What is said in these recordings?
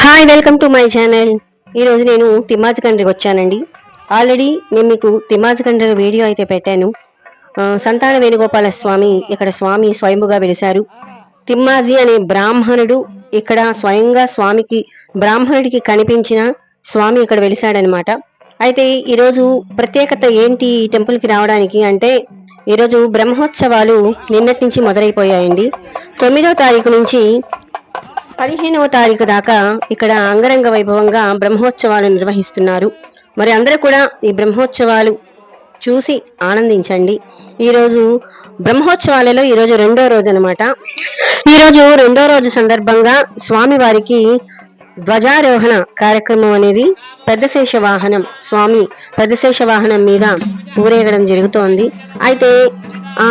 Hi welcome to my channel ఈరోజు నేను తిమ్మాజకండ్రికి వచ్చానండి. ఆల్రెడీ నేను మీకు తిమ్మాజకండ్రి వీడియో అయితే పెట్టాను. సంతాన వేణుగోపాల స్వామి ఇక్కడ స్వామి స్వయంభుగా వెలిశారు. తిమ్మాజీ అనే బ్రాహ్మణుడు ఇక్కడ స్వయంగా స్వామికి బ్రాహ్మణుడికి కనిపించిన స్వామి ఇక్కడ వెలిశాడనమాట. అయితే ఈరోజు ప్రత్యేకత ఏంటి ఈ టెంపుల్కి రావడానికి అంటే ఈరోజు బ్రహ్మోత్సవాలు నిన్నటి నుంచి మొదలైపోయాయండి. తొమ్మిదో తారీఖు నుంచి పదిహేనవ తారీఖు దాకా ఇక్కడ అంగరంగ వైభవంగా బ్రహ్మోత్సవాలు నిర్వహిస్తున్నారు. మరి అందరూ కూడా ఈ బ్రహ్మోత్సవాలు చూసి ఆనందించండి. ఈరోజు బ్రహ్మోత్సవాలలో ఈరోజు రెండో రోజు అనమాట ఈరోజు రెండో రోజు సందర్భంగా స్వామివారికి ధ్వజారోహణ కార్యక్రమం అనేది పెద్దశేష వాహనం స్వామి పెద్దశేష వాహనం మీద ఊరేగడం జరుగుతోంది. అయితే ఆ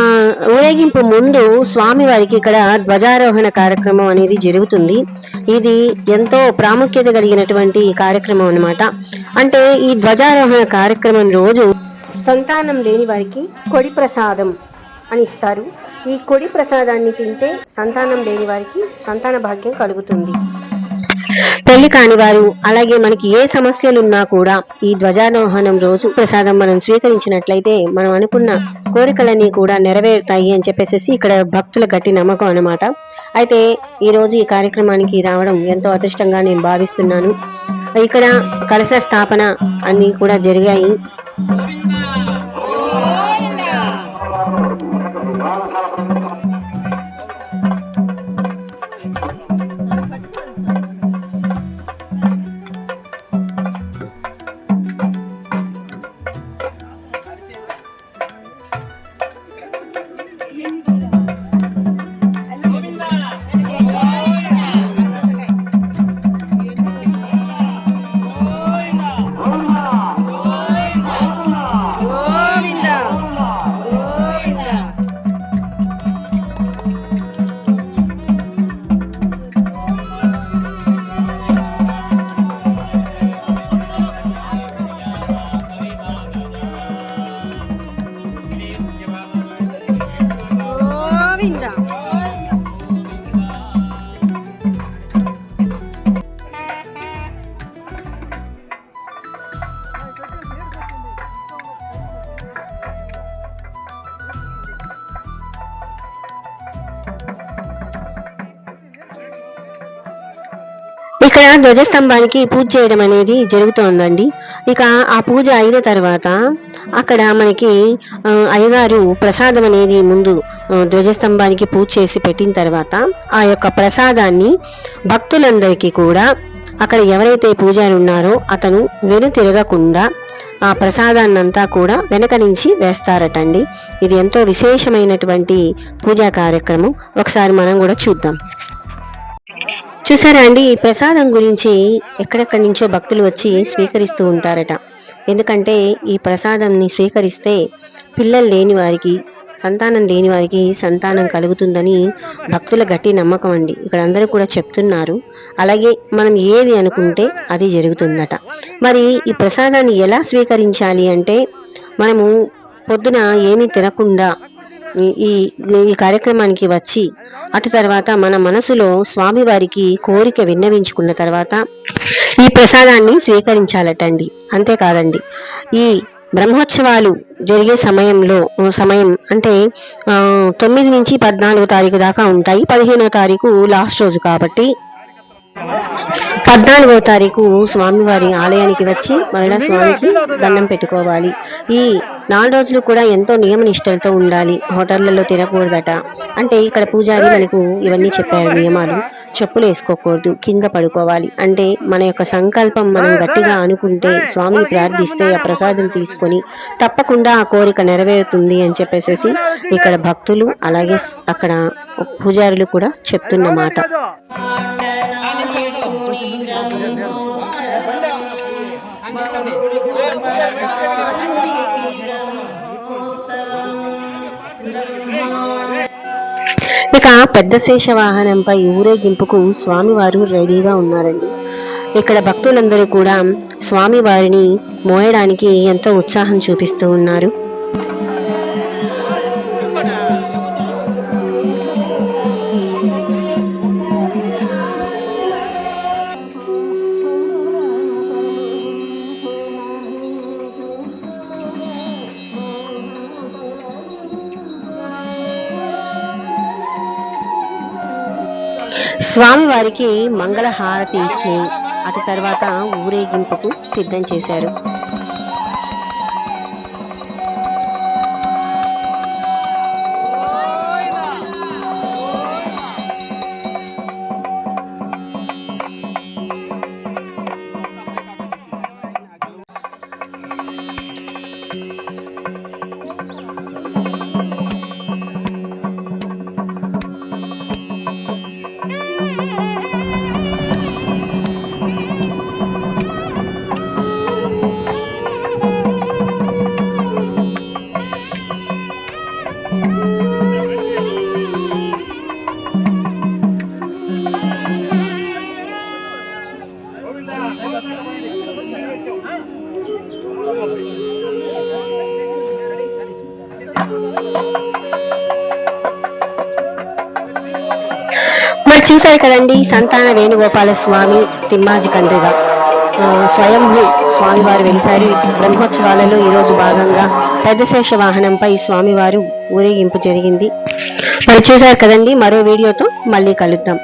ఊరేగింపు ముందు స్వామివారికి ఇక్కడ ధ్వజారోహణ కార్యక్రమం అనేది జరుగుతుంది. ఇది ఎంతో ప్రాముఖ్యత కలిగినటువంటి కార్యక్రమం అన్నమాట. అంటే ఈ ధ్వజారోహణ కార్యక్రమం రోజు సంతానం లేని వారికి కొడి ప్రసాదం అని ఇస్తారు. ఈ కొడి ప్రసాదాన్ని తింటే సంతానం లేని వారికి సంతాన భాగ్యం కలుగుతుంది. పెళ్ళి కాని వారు అలాగే మనకి ఏ సమస్యలు ఉన్నా కూడా ఈ ధ్వజారోహణం రోజు ప్రసాదం మనం స్వీకరించినట్లయితే మనం అనుకున్న కోరికలన్నీ కూడా నెరవేరుతాయి అని చెప్పేసి ఇక్కడ భక్తుల గట్టి నమ్మకం అన్నమాట. అయితే ఈ రోజు ఈ కార్యక్రమానికి రావడం ఎంతో అదృష్టంగా నేను భావిస్తున్నాను. ఇక్కడ కలశ స్థాపన అన్ని కూడా జరిగాయి. ఇక్కడ ధ్వజస్తంభానికి పూజ చేయడం అనేది జరుగుతోందండి. ఇక ఆ పూజ అయిన తర్వాత అక్కడ మనకి అయ్యగారు ప్రసాదం అనేది ముందు ధ్వజస్తంభానికి పూజ చేసి పెట్టిన తర్వాత ఆ యొక్క ప్రసాదాన్ని భక్తులందరికీ కూడా అక్కడ ఎవరైతే పూజారి ఉన్నారో అతను వెను తిరగకుండా ఆ ప్రసాదాన్నంతా కూడా వెనక నుంచి వేస్తారటండి. ఇది ఎంతో విశేషమైనటువంటి పూజా కార్యక్రమం. ఒకసారి మనం కూడా చూద్దాం. చూసారా అండి? ఈ ప్రసాదం గురించి ఎక్కడెక్కడి నుంచో భక్తులు వచ్చి స్వీకరిస్తూ ఉంటారట. ఎందుకంటే ఈ ప్రసాదంని స్వీకరిస్తే పిల్లలు లేని వారికి సంతానం లేని వారికి సంతానం కలుగుతుందని భక్తుల గట్టి నమ్మకం అండి. ఇక్కడ అందరూ కూడా చెప్తున్నారు. అలాగే మనం ఏది అనుకుంటే అది జరుగుతుందట. మరి ఈ ప్రసాదాన్ని ఎలా స్వీకరించాలి అంటే మనము పొద్దున ఏమీ తినకుండా ఈ- ఈ కార్యక్రమానికి వచ్చి అటు తర్వాత మన మనసులో స్వామివారికి కోరిక విన్నవించుకున్న తర్వాత ఈ ప్రసాదాన్ని స్వీకరించాలటండి. అంతేకాదండి. ఈ బ్రహ్మోత్సవాలు జరిగే సమయంలో సమయం అంటే తొమ్మిది నుంచి పద్నాలుగు తారీఖు దాకా ఉంటాయి. పదిహేనో తారీఖు లాస్ట్ రోజు కాబట్టి పద్నాలుగో తారీఖు స్వామివారి ఆలయానికి వచ్చి మరలా స్వామికి దండం పెట్టుకోవాలి. ఈ నాలుగు రోజులు కూడా ఎంతో నియమ నిష్టలతో ఉండాలి. హోటళ్ళలో తినకూడదట. అంటే ఇక్కడ పూజారి మనకు ఇవన్నీ చెప్పారు నియమాలు. చెప్పులు వేసుకోకూడదు కింద పడుకోవాలి. అంటే మన యొక్క సంకల్పం మనం గట్టిగా అనుకుంటే స్వామిని ప్రార్థిస్తే ఆ ప్రసాదం తీసుకొని తప్పకుండా ఆ కోరిక నెరవేరుతుంది అని చెప్పేసి ఇక్కడ భక్తులు అలాగే అక్కడ పూజారులు కూడా చెప్తున్నమాట ఇక పెద్ద శేష వాహనంపై ఊరేగింపుకు స్వామివారు రెడీగా ఉన్నారండి. ఇక్కడ భక్తులందరూ కూడా స్వామివారిని మోయడానికి ఎంతో ఉత్సాహం చూపిస్తూ ఉన్నారు. స్వామివారికి మంగళ హారతి ఇచ్చి అటు తర్వాత ఊరేగింపుకు సిద్ధం చేశారు. మరి చూశారు కదండి సంతాన వేణుగోపాల స్వామి తిమ్మాజి కండ్రిగా ఆ, స్వయంభూ స్వామివారు వెలిసారు బ్రహ్మోత్సవాలలో ఈరోజు భాగంగా పెద్దశేష వాహనంపై స్వామివారు ఊరేగింపు జరిగింది. మరి చూశారు కదండి మరో వీడియోతో మళ్ళీ కలుద్దాం.